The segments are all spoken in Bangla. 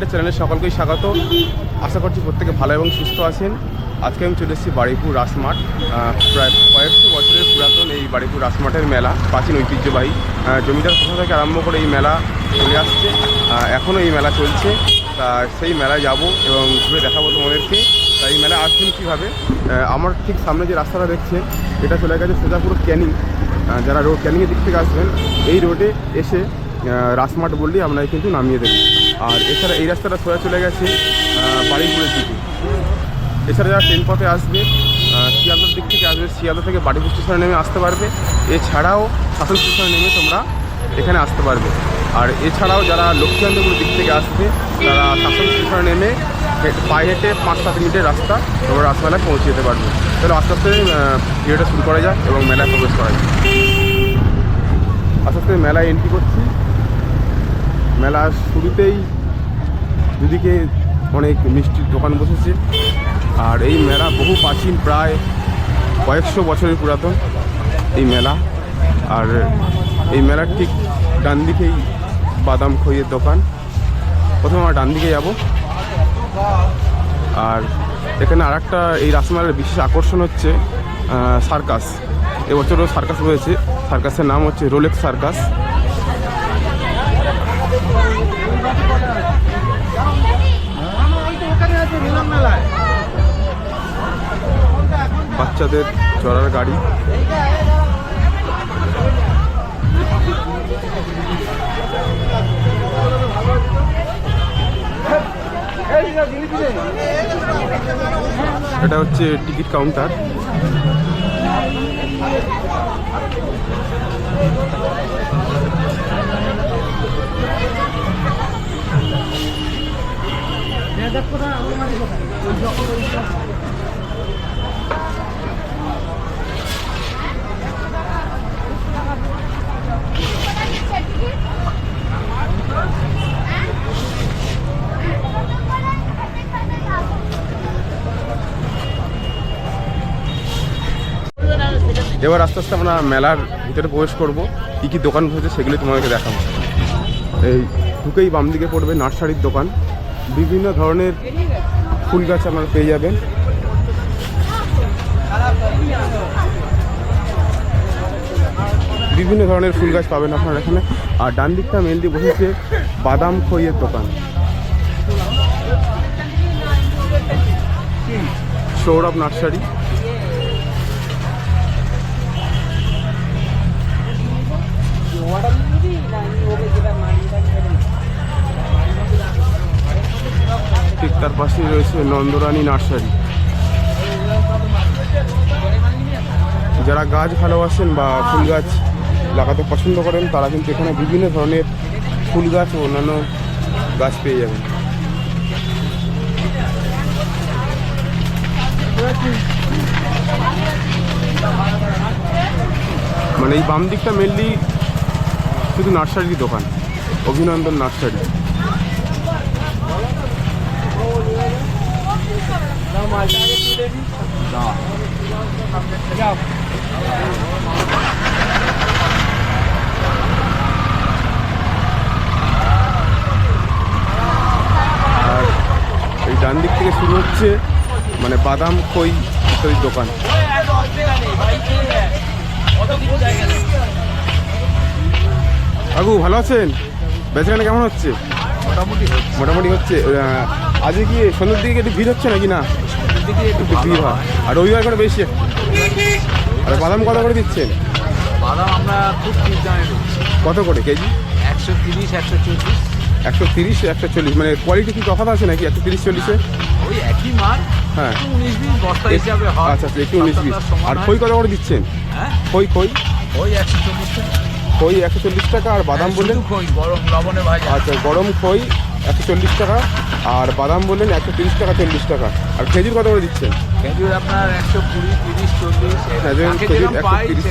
রাইডের চ্যানেলে সকলকেই স্বাগত। আশা করছি প্রত্যেকে ভালো এবং সুস্থ আছেন। আজকে আমি চলে এসেছি বাড়িপুর রাসমাঠ প্রায় কয়েকশো বছরের পুরাতন এই বাড়িপুর রাসমাঠের মেলা, প্রাচীন ঐতিহ্যবাহী। জমিদার কোথা থেকে আরম্ভ করে এই মেলা চলে আসছে। এখনও এই মেলা চলছে। তা সেই মেলায় যাব এবং ঘুরে দেখাবো তোমাদেরকে। তা এই মেলায় আসবেন কীভাবে? আমার ঠিক সামনে যে রাস্তাটা দেখছেন, এটা চলে গেছে সোজা পুরো ক্যানিং যারা রোড ক্যানিংয়ের দিক থেকে আসবেন, এই রোডে এসে আহ, রাসমাঠ বললেই আপনাকে কিন্তু নামিয়ে দেবে। আর এছাড়া এই রাস্তাটা সোজা চলে গেছে বাড়িপুরের দিকে। এছাড়া যারা ট্রেন পথে আসবে শিয়ালদার দিক থেকে আসবে শিয়ালদা থেকে বাড়িপুর স্টেশনে নেমে আসতে পারবে। এছাড়াও শাসন স্টেশনে নেমে তোমরা এখানে আসতে পারবে। আর এছাড়াও যারা লক্ষ্মীকান্তপুর দিক থেকে আসবে তারা শাসন স্টেশনে নেমে পায়ে হেঁটে পাঁচ সাত মিনিটের রাস্তা তোমরা রাসমেলায় পৌঁছে যেতে পারবে। তাহলে আস্তে আস্তে ভিডিওটা শুরু করা যাক এবং মেলায় প্রবেশ করা যাক। আস্তে আস্তে মেলায় এন্ট্রি করছি। মেলার শুরুতেই দুদিকে অনেক মিষ্টির দোকান বসেছে। আর এই মেলা বহু প্রাচীন, প্রায় কয়েকশো বছরের পুরাতন এই মেলা। আর এই মেলার ঠিক ডান দিকেই বাদাম খইয়ের দোকান। প্রথমে আমরা ডান দিকে যাব। আর এখানে আর একটা এই রাসমেলার বিশেষ আকর্ষণ হচ্ছে সার্কাস। এবছরও সার্কাস রয়েছে। সার্কাসের নাম হচ্ছে রোলেক্স সার্কাস। বাচ্চাদের চড়ার গাড়ি। এটা হচ্ছে টিকিট কাউন্টার। এবার আস্তে আস্তে আমরা মেলার ভিতরে প্রবেশ করব। কী কী দোকান বসেছে সেগুলি তোমাদেরকে দেখাবো। এই ঢুকেই বাম দিকে পড়বে নার্সারির দোকান। বিভিন্ন ধরনের ফুল গাছ আপনারা পেয়ে যাবেন। বিভিন্ন ধরনের ফুল গাছ পাবেন আপনারা এখানে। আর ডান দিকটা মেনলি বসেছে বাদাম খইয়ের দোকান। সৌরভ নার্সারি। ঠিক তার পাশেই রয়েছে নন্দরানী নার্সারি। যারা গাছ ভালোবাসেন বা ফুল গাছ লাগাতে পছন্দ করেন, তারা কিন্তু এখানে বিভিন্ন ধরনের ফুল গাছ ও অন্যান্য গাছ পেয়ে যাবেন। মানে এই বাম দিকটা মেনলি শুধু নার্সারির দোকান, অভিনন্দন নার্সারি। ডান দিক থেকে শুরু হচ্ছে মানে বাদাম খই ইত্যাদির দোকান। কাকু ভালো আছেন? বেচাকেনা কেমন হচ্ছে? মোটামুটি মোটামুটি হচ্ছে। আজকে কি সন্ধ্যের দিকে একটু ভিড় হচ্ছে নাকি না? দিকে একটু ভিড় হয়। আর রবিবার করে বেশি। আর বাদাম কত করে দিচ্ছেন? বাদাম আমরা খুব কত করে কেজি? একশো তিরিশ একশো চল্লিশ একশো তিরিশ একশো চল্লিশ। মানে কোয়ালিটি কি তফাৎ আছে নাকি? একশো তিরিশ চল্লিশে? ওই একই মাল হ্যাঁ। উনিশ বিশ বস্তা হিসাবে হয়। আচ্ছা আচ্ছা একটু উনিশ বিশ আর হয়। খই কত করে দিচ্ছেন? হ্যাঁ? খই খই? ওই একশো চল্লিশ টাকা। খই একশো চল্লিশ টাকা আর বাদাম বললেন? খই গরম লবণে ভাজা। আচ্ছা গরম খই একশো চল্লিশ টাকা আর বাদাম বললেন একশো তিরিশ টাকা চল্লিশ টাকা। আর খেজুর কত করে দিচ্ছেন? খেজুর আপনার একশো কুড়ি তিরিশ চল্লিশ হ্যাঁ খেজুর একশো তিরিশ।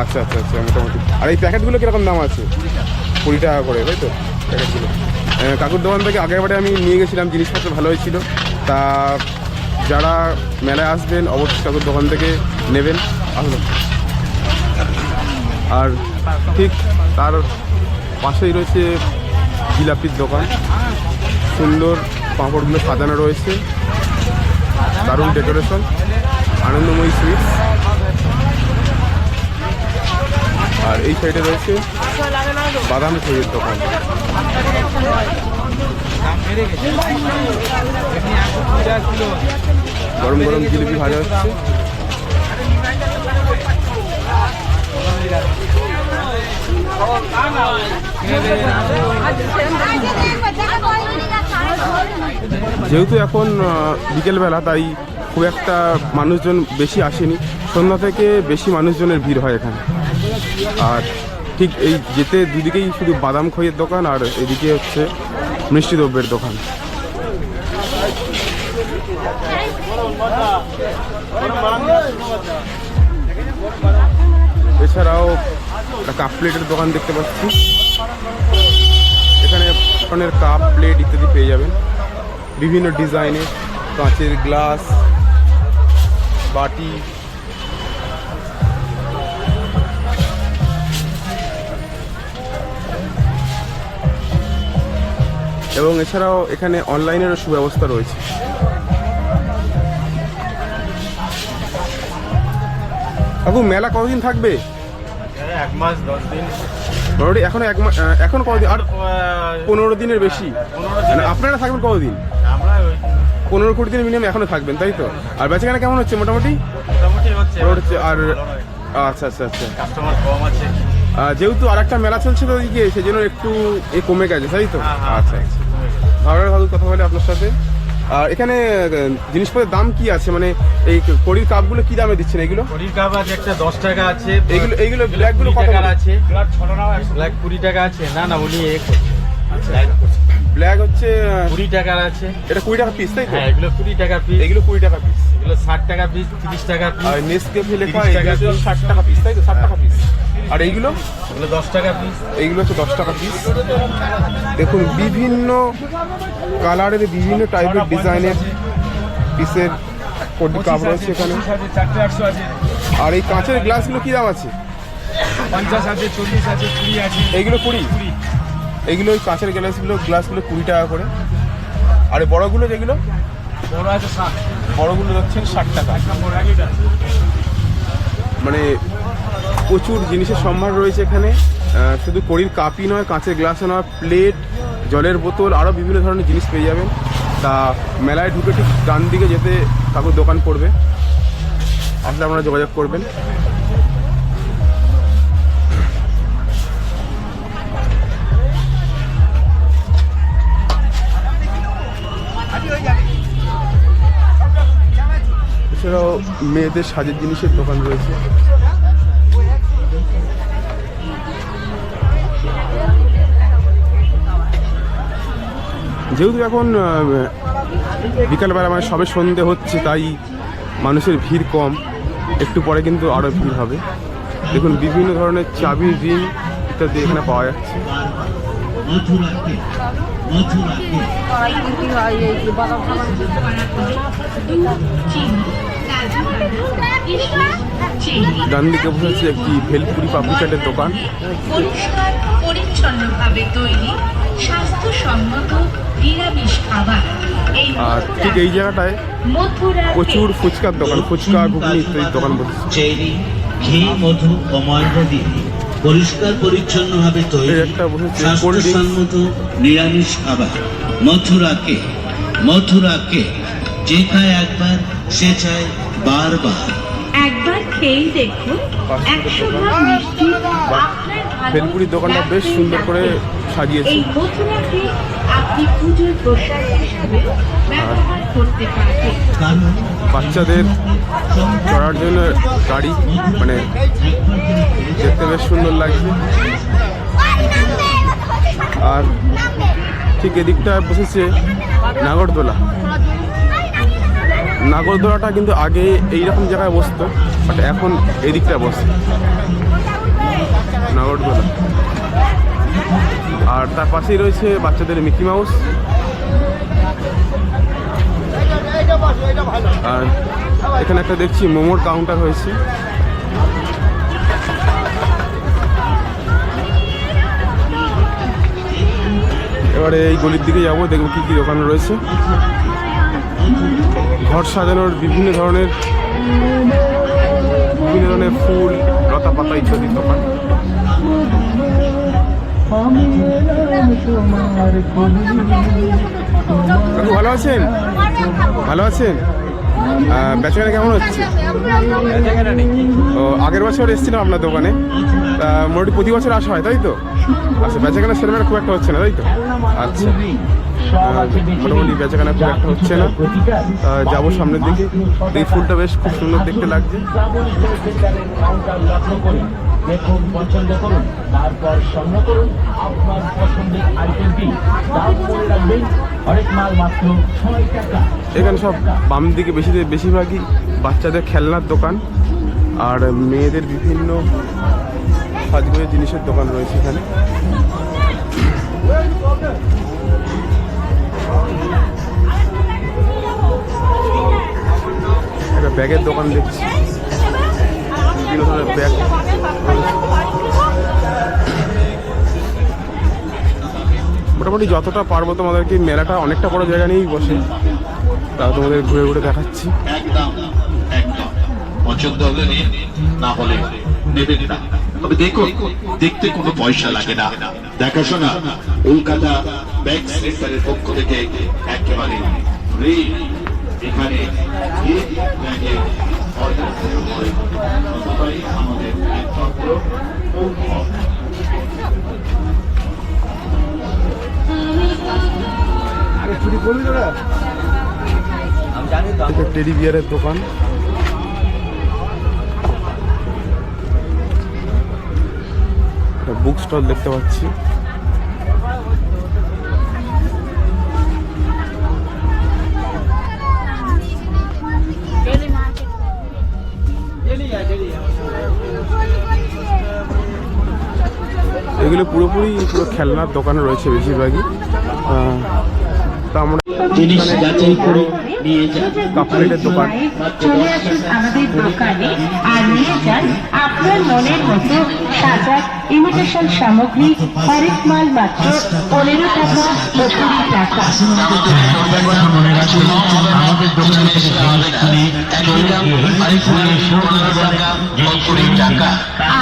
আচ্ছা আচ্ছা আচ্ছা মোটামুটি। আর এই প্যাকেটগুলো কীরকম দাম আছে? কুড়ি টাকা করে তাই তো? প্যাকেটগুলো। কাকুর দোকান থেকে আগেরবারে আমি নিয়ে গেছিলাম, জিনিসপত্র ভালো হয়েছিল। তা যারা মেলায় আসবেন, অবশ্যই কাকুর দোকান থেকে নেবেন। আসলো আর ঠিক তার পাশেই রয়েছে জিলাপির দোকান। সুন্দর পাঁপড়গুলো সাজানো রয়েছে। দারুণ ডেকোরেশন। আনন্দময়ী সুইটস। আর এই সাইডে রয়েছে বাদাম খইয়ের দোকান। গরম গরম জিলিপি ভাজা হচ্ছে। যেহেতু এখন বিকেলবেলা, তাই খুব একটা মানুষজন বেশি আসেনি। সন্ধ্যা থেকে বেশি মানুষজনের ভিড় হয় এখানে। আর ঠিক এই যেতে দুদিকেই শুধু বাদাম খইয়ের দোকান আর এদিকে হচ্ছে মিষ্টি দ্রব্যের দোকান। এছাড়াও একটা কাপ প্লেটের দোকান দেখতে পাচ্ছি। এখানে ধরনের কাপ প্লেট ইত্যাদি পেয়ে যাবেন। বিভিন্ন ডিজাইনের কাঁচের গ্লাস, বাটি এবং এছাড়াও এখানে অনলাইনেরও সুব্যবস্থা রয়েছে। কাকু মেলা কতদিন থাকবে? এক মাস দশ দিন। মোটামুটি এখন এক মা- আহ, এখন কতদিন? আর পনেরো দিনের বেশি। মানে আপনারা থাকবেন কতদিন? পনেরো কোটি দিন মিনিমাম এখনও থাকবেন তাই তো? আর বেচাকেনা কেমন হচ্ছে মোটামুটি? আর আচ্ছা আচ্ছা আচ্ছা। কাস্টমার কম আছে। আহ, যেহেতু আর একটা মেলা চলছে তো ওইদিকে সেই জন্য একটু এ কমে গেছে তাই তো? হ্যাঁ, হ্যাঁ, আচ্ছা। আচ্ছা ভালো ভালো কথা বলে আপনার সাথে। আর এখানে জিনিসপত্রের দাম কি আছে? মানে এই কড়ির কাপগুলো কি দামে দিচ্ছেন এগুলো? পরির কাপ আছে একটা দশ টাকা আছে এইগুলো এইগুলো ব্ল্যাকগুলো কুড়ি কত টাকার আছে। ব্ল্যাক কুড়ি টাকা আছে। না না উনি এ করছে। ব্ল্যাক হচ্ছে কুড়ি টাকার আছে। এটা কুড়ি টাকা পিস তাই তো? হ্যাঁ এগুলো কুড়ি টাকা পিস এইগুলো কুড়ি টাকা পিস এগুলো ষাট টাকা পিস তিরিশ টাকা পিস আর নেসকেফে লেখা 30 টাকা এগুলো piece। ষাট টাকা পিস তাই তো? ষাট টাকা পিস আর এইগুলো? দশ টাকা পিস এইগুলো হচ্ছে দশ টাকা পিস দেখুন বিভিন্ন কালারের বিভিন্ন টাইপের ডিজাইনের পিসের কাপ রয়েছে এখানে। আর এই কাঁচের গ্লাসগুলো কি দাম আছে? পঞ্চাশ আছে চল্লিশ আছে কুড়ি আছে। এইগুলো কুড়ি? এইগুলো ওই কাঁচের গ্লাসগুলো গ্লাসগুলো কুড়ি টাকা করে। আর বড়গুলো যেগুলো? বড় আছে ষাট। বড়গুলো যাচ্ছেন ষাট টাকা। মানে প্রচুর জিনিসের সম্ভার রয়েছে এখানে। শুধু কড়ির কাপই নয়, কাঁচের গ্লাসও নয়, প্লেট, জলের বোতল আরও বিভিন্ন ধরনের জিনিস পেয়ে যাবেন। তা মেলায় ঢুকে ঠিক ডান দিকে যেতে কাকুর দোকান পড়বে। আসলে আপনারা যোগাযোগ করবেন। এছাড়াও মেয়েদের সাজের জিনিসের দোকান রয়েছে। যেহেতু এখন বিকালবেলা মানে সবে সন্ধে হচ্ছে, তাই মানুষের ভিড় কম। একটু পরে কিন্তু আরও ভিড় হবে। দেখুন, বিভিন্ন ধরনের চাবি রিং ইত্যাদি এখানে পাওয়া যাচ্ছে। ডান দিকে বসেছে একটি ভেলপুরি পাপড়ি চাটের দোকান। পরিষ্কার তৈরি। স্বাস্থ্যসম্মত নিরামিষ খাবার। আর ঠিক এই জায়গাটায় প্রচুর ফুচকার দোকান ফুচকা ঘুগনি ইত্যাদির দোকান বসেছে। ঘি মধু ও দিয়ে পরিষ্কার পরিচ্ছন্ন ভাবে তৈরি স্বাস্থ্যসম্মত নিরামিষ খাবার। মথুরাকে মথুরাকে যে খায় একবার সে চায় বারবার। একবার খেয়ে দেখুন একশো গ্রাম মিষ্টি ভেলপুরির দোকানটা বেশ সুন্দর করে সাজিয়েছে। এই মথুরাকে আপনি পুজোর প্রসাদ হিসাবে ব্যবহার করতে পারবেন। বাচ্চাদের চড়ার জন্য গাড়ি মানে দেখতে বেশ সুন্দর লাগছে। আর ঠিক এদিকটায় বসেছে নাগরদোলা। নাগরদোলাটা কিন্তু আগে এইরকম জায়গায় বসতো বাট এখন এদিকটায় বসে। নাগরদোলা। আর তার পাশেই রয়েছে বাচ্চাদের মিকি মাউস। আর এখানে একটা দেখছি মোমোর কাউন্টার হয়েছে। এবারে এই গলির দিকে যাব, দেখব কি কি দোকান রয়েছে। ঘর সাজানোর বিভিন্ন ধরনের বিভিন্ন ধরনের ফুল লতা পাতা ইত্যাদি দোকান। কাকু ভালো আছেন? ভালো আছেন? বেচাকেনা কেমন হচ্ছে? ও, আগের বছর এসেছিলাম আপনার দোকানে। মোটামুটি প্রতি বছর আসা হয়, তাই তো? আচ্ছা বেচাকেনা সেরকম খুব একটা হচ্ছে না, তাই তো? আচ্ছা। মোটামুটি বেচাকেনা খুব একটা হচ্ছে না। যাব সামনের দিকে। এই ফুলটা বেশ খুব সুন্দর দেখতে লাগছে। দেখুন পছন্দ করুন, তারপর স্বর্ণ করুন, আপনার পছন্দের আইটেমটি করে রাখবেন হরেক মাল মাত্র ছয় টাকা। এখানে সব বাম দিকে বেশি বেশিরভাগই বাচ্চাদের খেলনার দোকান, আর মেয়েদের বিভিন্ন সাজগোজের জিনিসের দোকান রয়েছে এখানে। একটা ব্যাগের দোকান দেখছি। বিভিন্ন ধরনের ব্যাগ। মোটামুটি যতটা পারব তোমাদেরকে মেলাটা অনেকটা বড় জায়গা নিয়েই বসে। তা তোমাদের ঘুরে ঘুরে দেখাচ্ছি। পছন্দ না হলে দেখুন, দেখতে কোনো পয়সা লাগে না। দেখাশোনা, কলকাতা পক্ষ থেকে একেবারে টেডি বিয়ারের দোকান। একটা বুক স্টল দেখতে পাচ্ছি। এগুলো পুরোপুরি পুরো খেলনার দোকানে রয়েছে বেশিরভাগই। তা আমরা কাপড়ের দোকান। চলে আসুন আমাদের দোকানে আর নিয়ে যান। আপনার মনের মতো সাজাক ইমিটেশন সামগ্রী হরেক মাল মাত্র পনেরো টাকা ও কুড়ি টাকা।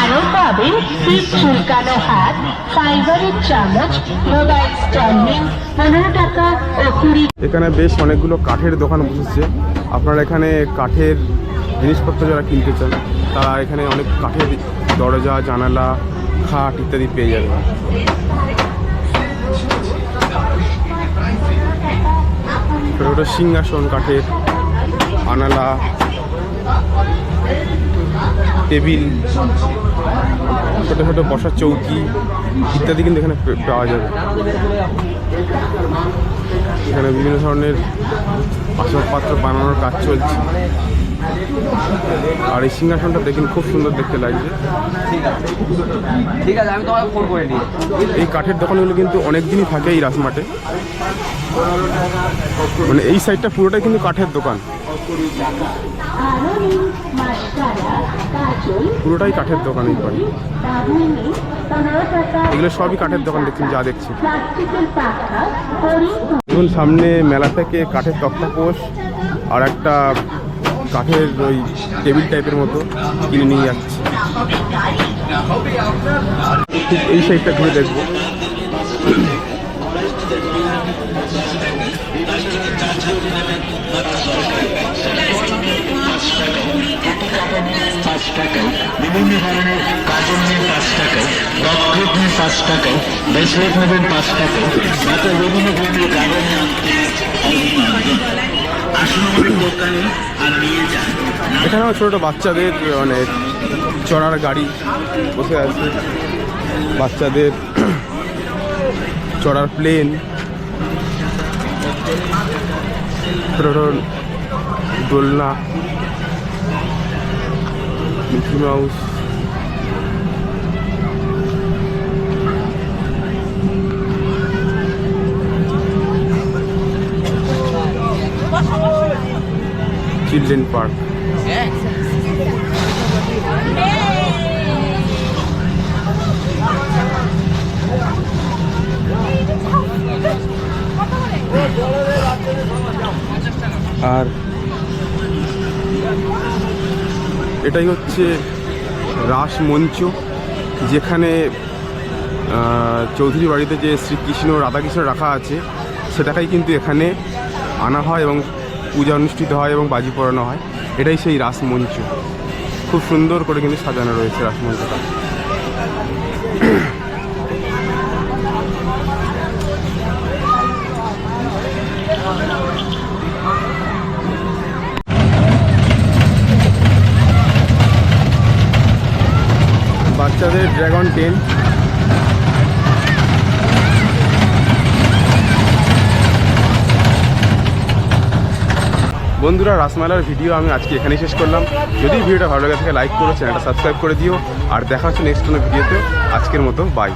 আরও পাবেন পিস চুলকানো হাত ফাইবারের চামচ মোবাইল স্ট্যান্ডিং পনেরো টাকা ও কুড়ি এখানে বেশ অনেকগুলো কাঠের দোকান বসেছে। আপনারা এখানে কাঠের জিনিসপত্র যারা কিনতে চান, তারা এখানে অনেক কাঠের দরজা, জানালা খাট ইত্যাদি পেয়ে যাবেন ছোটো ছোটো সিংহাসন, কাঠের আনালা, টেবিল, ছোটো ছোটো বসার চৌকি ইত্যাদি কিন্তু এখানে পাওয়া যাবে। এখানে বিভিন্ন ধরনের আসবাবপত্র বানানোর কাজ চলছে। আর এই সিংহাসনটা দেখুন খুব সুন্দর দেখতে লাগছে। ঠিক আছে আমি তোমাকে ফোন করে নিই এই কাঠের দোকানগুলো কিন্তু অনেক দিনই থাকে এই রাসমাটে মানে এই সাইডটা পুরোটাই কিন্তু কাঠের দোকান। পুরোটাই কাঠের দোকান এই পারে এগুলো সবই কাঠের দোকান দেখছেন যা দেখছি। দেখুন সামনে মেলা থেকে কাঠের তক্তাপোষ আর একটা কাঠের ওই টেবিল টাইপের মতো কিনে নিয়ে যাচ্ছে। ঠিক এই সাইডটা ঘুরে দেখব। বিভিন্ন ধরনের কাজল নেন পাঁচ টাকায়। ডক্টরেট নেন পাঁচ টাকায় ব্রেসলেট নেবেন পাঁচ টাকায় তাতে বিভিন্ন ধরনের কাগজ এখানেও ছোট বাচ্চাদের মানে চড়ার গাড়ি বসে আছে। বাচ্চাদের চড়ার প্লেন দোলনা মিকি মাউস চিলড্রেন পার্ক আর এটাই হচ্ছে রাসমঞ্চ যেখানে চৌধুরী বাড়িতে যে শ্রীকৃষ্ণ রাধাকৃষ্ণ রাখা আছে, সেটাকেই কিন্তু এখানে আনা হয় এবং পূজা অনুষ্ঠিত হয় এবং বাজি পড়ানো হয়। এটাই সেই রাসমঞ্চ। খুব সুন্দর করে কিন্তু সাজানো রয়েছে রাসমঞ্চটা। বাচ্চাদের ড্রাগন টেন বন্ধুরা রাসমেলার ভিডিও আমি আজকে এখানেই শেষ করলাম। যদি ভিডিওটা ভালো লাগে থাকে লাইক করো চ্যানেলটা সাবস্ক্রাইব করে দিও। আর দেখা হচ্ছে নেক্সট কোনো ভিডিওতে। আজকের মতো বাই